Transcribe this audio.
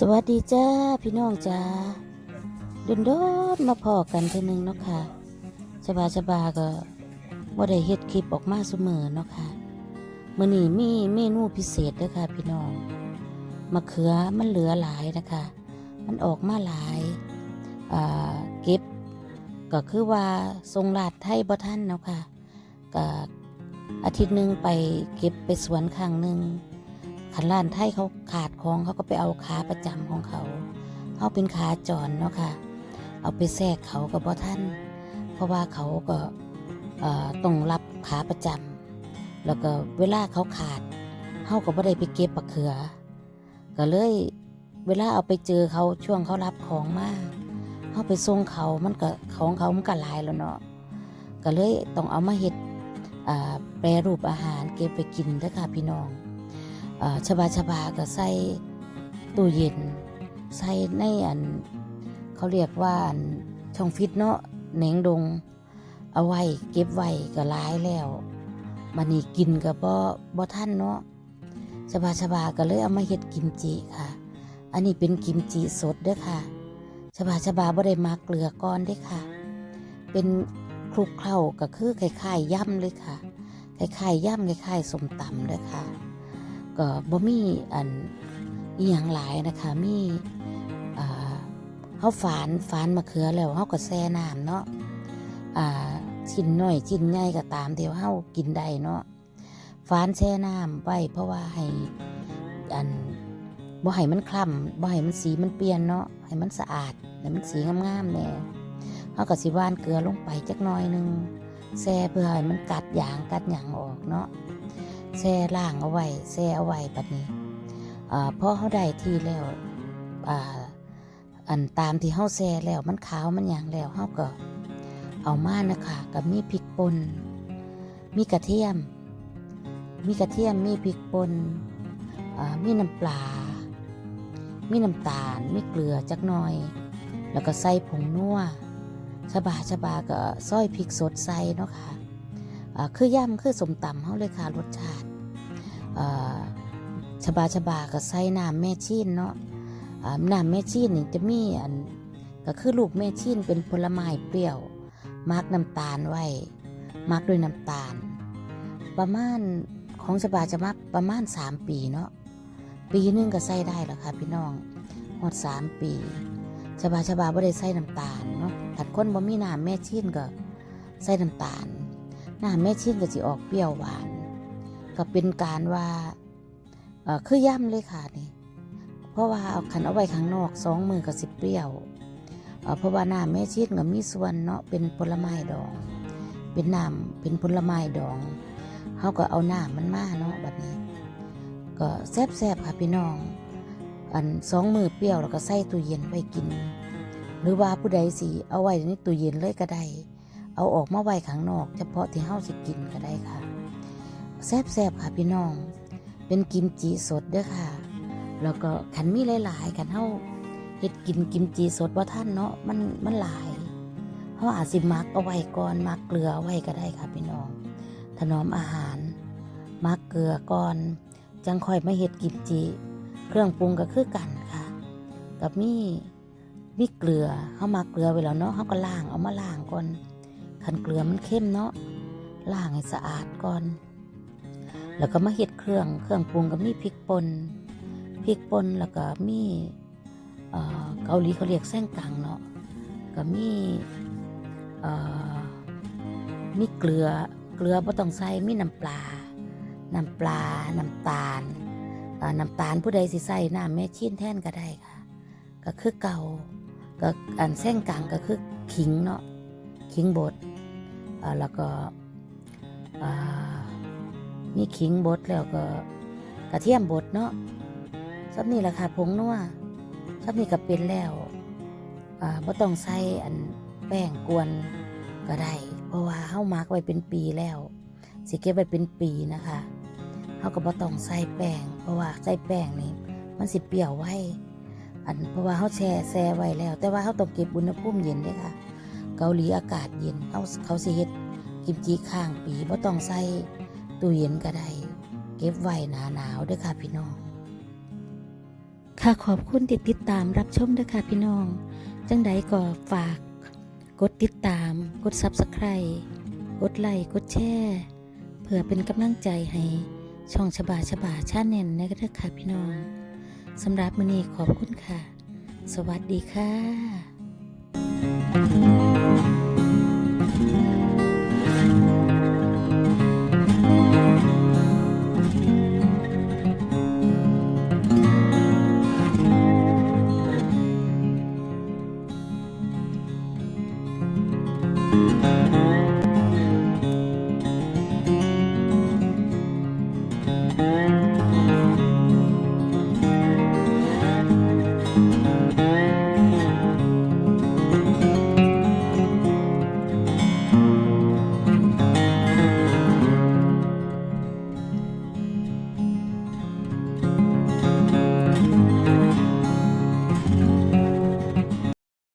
สวัสดีจ้าพี่น้องจ้าดินดนมาพอกันเทีนึงเนาะค่ะชบาชบาก็บ่ได้เฮ็ดคลิปออกมาเสมอเนาะค่ะมื้อนี้มีเมนูพิเศษเด้อค่ะ พี่น้องมะเขือมันเหลือหลายนะคะ มันออกมาหลายอ่าเก็บ ก็คือว่าทรงลาดไทยบ่ท่านเนาะค่ะก็อาทิตย์หนึ่งไปเก็บไปสวนครั้งหนึ่ง ขันล้านไทยเขาขาดของเขาก็ไปเอาขาประจำของเขาเขาเป็นขาจรเนาะค่ะ เอาไปแทรกเขากับพ่ท่าน เพราะว่าเขาก็ต้องรับขาประจำแล้วก็เวลาเขาขาดเขาก็บ่ได้ไปเก็บปะเขือ ก็เลยเวลาเอาไปเจอเขาช่วงเขารับของมาเขาไปส่งเขามันก็ของเขามันก็ลายแล้วเนาะก็เลยต้องเอามาเฮ็ดแปรรูปอาหารเก็บไปกินเด้อค่ะพี่น้อง ชบาชบาก็ใส่ตู้เย็น ใส่ในอัน เขาเรียกว่าอันช่องฟิตเนาะเหนงดง เอาไว้เก็บไว้ก็หลายแล้วบันนี้กินก็บ่บ่ทันเนาะชบาชบาก็เลยเอามาเฮ็ดกิมจิค่ะ อันนี้เป็นกิมจิสดเด้อค่ะชบาชบาบ่ได้มาเกลือก้อนเด้อค่ะ เป็นคลุกเคล้าก็คือคล้ายๆย่ำเลยค่ะคล้ายๆย่ำคล้ายๆสมตำเด้อค่ะ ก็บ่มีอันอีหยังหลายนะคะมีอ่าเฮาฝานฝานมะเขือแล้วเฮาก็แช่น้ำเนาะอ่าชิ้นน้อยชิ้นใหญ่ก็ตามเที่ว่าเฮากินได้เนาะฝานแช่น้ำไว้เพราะว่าให้อันบ่ให้มันคล้ำบ่ให้มันสีมันเปลี่ยนเนาะให้มันสะอาดให้มันสีงามๆแน่เฮาก็สิว่านเกลือลงไปจักน่อยหนึงแช่เพื่อให้มันกัดหยางกัดหยังออกเนาะ แช่ล่างเอาไว้แช่เอาไว้แบบนี้พอเขาได้ที่แล้วอ่าอันตามที่เขาแช่แล้วมันขาวมันหยางแล้วเขาก็เอามานะคะกับมีพริกป่นมีกระเทียม มีกระเทียมมีพริกป่นมีน้ำปลา มีน้ำตาล มีเกลือจักหน่อย แล้วก็ใส่ผงนัวชะบาชะบาก็ซอยพริกสดใส่เนาะค่ะอ่า คือย่ำคือสมตำเขาเลยค่ะรสชาติอ่าชบาชบาก็ใส่น้ำแม่ชีนเนาะน้ำแม่ชีนนี่จะมีอันก็คือลูกแม่ชีนเป็นผลไม้เปรี้ยวมักน้ำตาลไว้มักด้วยน้ำตาล ประมาณของชบาจะมักประมาณ 3 ปีเนาะปีหนึงก็ใส่ได้แล้วค่ะพี่น้องหมดสามปีชบาชบาบ่ได้ใส่น้ำตาลเนาะถัดคนบ่มีน้ำแม่ชีนก็ใส่น้ำตาล น้ำแม่ชิ้นก็จะออกเปรี้ยวหวาน ก็เป็นการว่าเออคือย่ำเลยค่ะนี่ เพราะว่าเอาขันเอาไว้ข้างนอกสองมือก็สิเปรี้ยวเออเพราะว่าน้ำแม่ชิ้นก็มีส่วนเนาะเป็นผลไม้ดอง เป็นน้ำเป็นผลไม้ดองเขาก็เอาน้ำมันมาเนาะแบบนี้ ก็แซ่บๆค่ะพี่น้อง อันสองมือเปรี้ยวแล้วก็ใส่ตู้เย็นไว้กิน หรือว่าผู้ใดสิเอาไว้ในตู้เย็นเลยก็ได้ เอาออกมาไว้ข้างนอก เฉพาะที่เฮาสิกินก็ได้ค่ะแซ่บๆค่ะพี่น้อง เป็นกิมจิสดเด้อค่ะ แล้วก็ขันมีหลายๆขันเฮาเฮ็ดกินกิมจิสดว่าท่านเนาะมันมันหลายเฮาอาจสิมักเอาไว้ก่อนมักเกลือไว้ก็ได้ค่ะพี่น้อง ถนอมอาหาร มักเกลือก่อน จังค่อยมาเฮ็ดกิมจิ เครื่องปรุงก็คือกันค่ะ กับมีมีเกลือเฮามักเกลือไว้แล้วเนาะเฮาก็ล้างเอามาล้างก่อน ขันเกลือมันเข้มเนาะล้างให้สะอาดก่อน แล้วก็มาเฮ็ดเครื่องเครื่องปรุงก็มีพริกป่นพริกป่นแล้วก็มีเอ่เกาหลีเขาเรียกแซงกังเนาะก็มีเอ่อมีเกลือเกลือบ่ต้องใส่มีน้ำปลาน้ำปลาน้ำตาลน้ำตาลผู้ใดสิใส่น้ำแม่ชีนแทนก็ได้ค่ะ ก็คือเก่าก็อันแซงกังก็คือขิงเนาะขิงบด แล้วก็มีขิงบดแล้วก็กระเทียมบดเนาะซับนี่แหละค่ะผงนัวซับนี่ก็เป็นแล้วบ่ต้องใส่อันแป้งกวนก็ได้ เพราะว่าเฮามักไว้เป็นปีแล้วสิเก็บไว้เป็นปีนะคะเฮาก็บ่ต้องใส่แป้ง เพราะว่าใส่แป้งนี่มันสิเปรี้ยวไว้อันเพราะว่าเฮาแช่แช่ไว้แล้ว แต่ว่าเฮาต้องเก็บอุณหภูมิเย็นเด้วยค่ะ เกาหลีอากาศเย็นเอาเขาสิเฮ็ดกิมจิข้างปีบ่ต้องใส่ตู้เย็นก็ได้เก็บไว้หนาหนาวด้วยค่ะพี่น้อง ค่ะขอบคุณที่ติดตามรับชมด้วยค่ะพี่น้อง จังใดก็ฝาก กดติดตาม กด Subscribe กดไลค์กดแชร์เพื่อเป็นกำลังใจให้ ช่องฉบาฉบาชาแนลนะครับค่ะพี่น้องสำหรับมื้อนี้ขอบคุณค่ะ สวัสดีค่ะ